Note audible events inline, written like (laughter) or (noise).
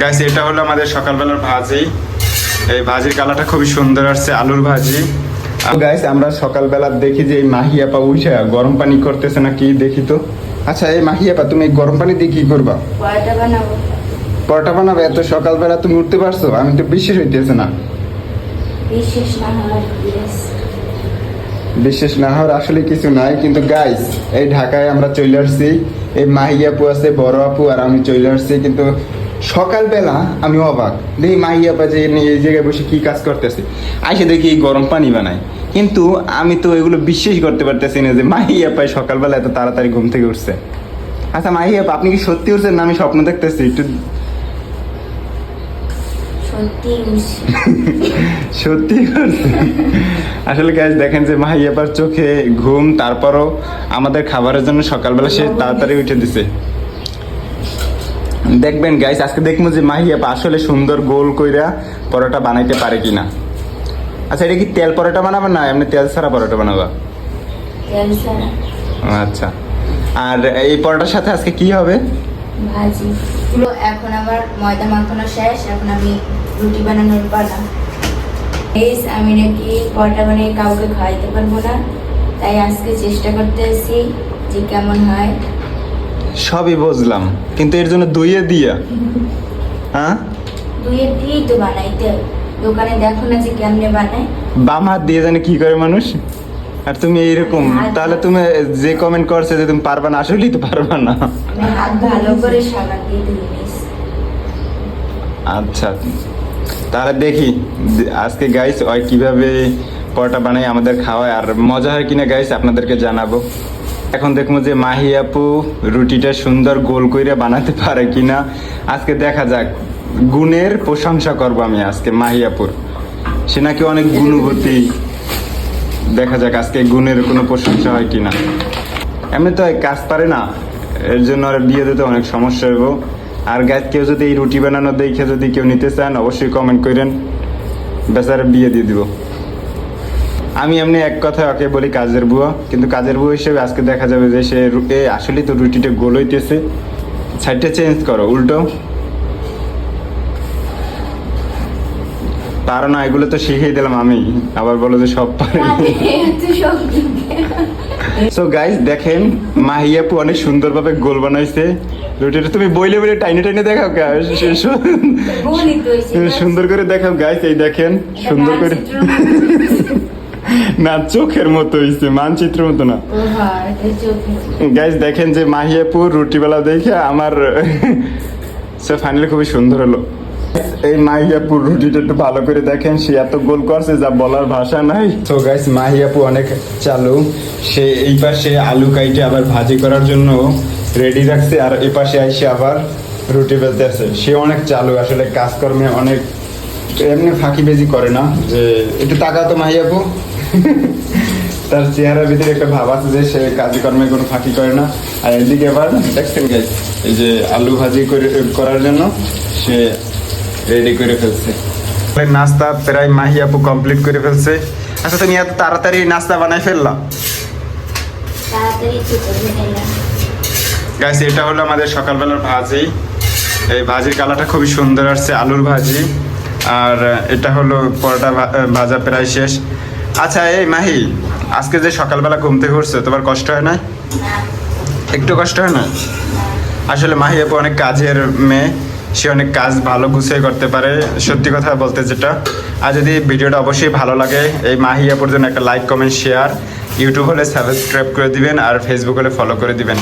Guys এটা হলো আমাদের সকালবেলার ভাজি। এই ভাজির কালারটা খুবই সুন্দর আসছে আলুর ভাজি। গাইস আমরা সকালবেলা দেখি যে এই মাহিয়াপা উঠে গরম পানি করতেছে না কি দেখি তো? আচ্ছা এই মাহিয়াপা তুমি গরম পানি দিয়ে কি করবা? পরোটা বানাবো। এত সকালবেলা তুমি উঠতে পারছ? আমি তো বিশ্বাস হইতেছে না। বিশেষ না হওয়ার বিশেষ না হওয়ার আসলে কিছু নাই কিন্তু গাইস এই ঢাকায় আমরা চলে আসছি। এই মাহি আপু আছে বড় আপু আর আমি চলে আসছি কিন্তু সকালবেলা আমি অবাক। দেখি মাহি আপা যে নিয়ে এই জায়গায় বসে কি কাজ করতেছে? আইসে দেখি এই গরম পানি বানায়। কিন্তু আমি তো এগুলো বিশ্বাস করতে পারতেছি না যে মাহি আপাই সকালবেলা এত তাড়াতাড়ি ঘুম থেকে উঠছে। আচ্ছা মাহি আপা আপনি কি সত্যি উঠছেন না আমি স্বপ্ন দেখতেছি? একটু সত্যি। (laughs) আসলে গাইজ দেখেন যে মাহিয়াপার চোখে ঘুম তারপরও আমাদের খাবারের জন্য সকালবেলা সে তাড়াতাড়ি উঠে দিছে। দেখবেন গাইস আজকে দেখব যে মাহিয়াপা আসলে সুন্দর গোল কইরা পরোটা বানাইতে পারে কিনা। আচ্ছা এটা কি তেল পরোটা বানাবে না? এমনি তেল ছাড়া পরোটা বানাবা? আচ্ছা। আর এই পরোটার সাথে আজকে কি হবে? ভাজি। এখন আমার ময়দা মাখানো শেষ এখন আমি রুটি বানানোর পালা। প্লিজ আমি নাকি পরোটা বানিয়ে কাউকে খাওয়াইতে পারব না তাই আজকে চেষ্টা করতেছি যে কেমন হয়। সবই বুঝলাম। কিন্তু এর জন্য দইয়ে দিয়া। হ্যাঁ? দুইয়ের দিয়েই তো বানাইতে দোকানে দেখো না যে কেমনে বানায়। বাম হাত দিয়ে জানে কি করে মানুষ? আর তুমি এইরকম তাহলে তুমি যে কমেন্ট করছে যে তুমি পারবা না আসলেই তো পারবা না। হাত ভালো করে সাবান দিয়ে আচ্ছা তাহলে দেখি আজকে গাইস ওই কীভাবে পরোটা বানাই আমাদের খাওয়ায় আর মজা হয় কিনা গাইস আপনাদেরকে জানাব। এখন দেখব যে মাহি আপু রুটিটা সুন্দর গোল কইরা বানাতে পারে কিনা। আজকে দেখা যাক। গুণের প্রশংসা করব আমি আজকে মাহি আপুর। সে নাকি অনেক গুণবতী। দেখা যাক আজকে গুণের কোনো প্রশংসা হয় কিনা। এমনি তো কাজ পারে না। এর জন্য আর বিয়ে দিতে অনেক সমস্যা হইব। আর গাছ কেউ যদি এই রুটি বানানো দেখে যদি কেউ নিতে চান, অবশ্যই কমেন্ট করেন বেচারা বিয়ে দিয়ে দিব। আমি এমনি এক কথায় ওকে বলি কাজের বুয়া কিন্তু কাজের বুয়া হিসেবে আজকে দেখা যাবে যে সে এ আসলে তো রুটিটা গোল হইতেছে। সাইডটা চেঞ্জ করো উল্টো। পারো না এগুলো তো শিখিয়ে দিলাম আমি। আবার বলো যে সব পারি। সো গাইস দেখেন মাহিয়াপু অনেক সুন্দরভাবে গোল বানাইছে। রুটিটা তুমি বইলে বইলে টাইনে টাইনে দেখাও সুন্দর করে দেখাও গাইস এই দেখেন সুন্দর করে। (laughs) না চোখের মতো হইছে মানচিত্র মতো না। গাইস দেখেন যে মাহিয়াপুর রুটিবেলা দেখে আমার (laughs) সে ফাইনালি খুবই সুন্দর হলো। এই মাহিয়াপুর রুটিটা একটু ভালো করে দেখেন সে এত গোল করছে যা বলার ভাষা নাই। তো গাইস মাহিয়াপু অনেক চালু। সে এই পাশে আলু কাইটে আবার ভাজি করার জন্য রেডি রাখছে আর এই পাশে আইসে আবার রুটি বেলতে আছে সে অনেক চালু আসলে কাজকর্মে অনেক এমনি ফাঁকি বেজি করে না যে একটু টাকা তো মাহিয়াপু (laughs) তার চেহারার ভিতরে একটা ভাব আছে যে সে কাজকর্মে কোনো ফাঁকি করে না। আর এদিকে আবার দেখছেন গাইস এই যে আলু ভাজি করে করার জন্য সে রেডি করে ফেলছে। নাস্তা প্রায় মাহি আপু কমপ্লিট করে ফেলছে। আচ্ছা তুমি এত তাড়াতাড়ি নাস্তা বানাই ফেললাম। গাইস এটা হলো আমাদের সকালবেলার ভাজি। এই ভাজির কালারটা খুবই সুন্দর আসছে আলুর ভাজি। আর এটা হলো পরোটা ভাজা প্রায় শেষ। আচ্ছা এই মাহি আজকে যে সকালবেলা ঘুম থেকে উঠছে, তোমার কষ্ট হয় না? একটু কষ্ট হয় না? আসলে মাহি আপু অনেক কাজের মেয়ে, সে অনেক কাজ ভালো গুছিয়ে করতে পারে, সত্যি কথা বলতে যেটা। আর যদি ভিডিওটা অবশ্যই ভালো লাগে, এই মাহি আপুর জন্য একটা লাইক কমেন্ট শেয়ার ইউটিউব হলে সাবস্ক্রাইব করে দিবেন আর ফেসবুক হলে ফলো করে দিবেন।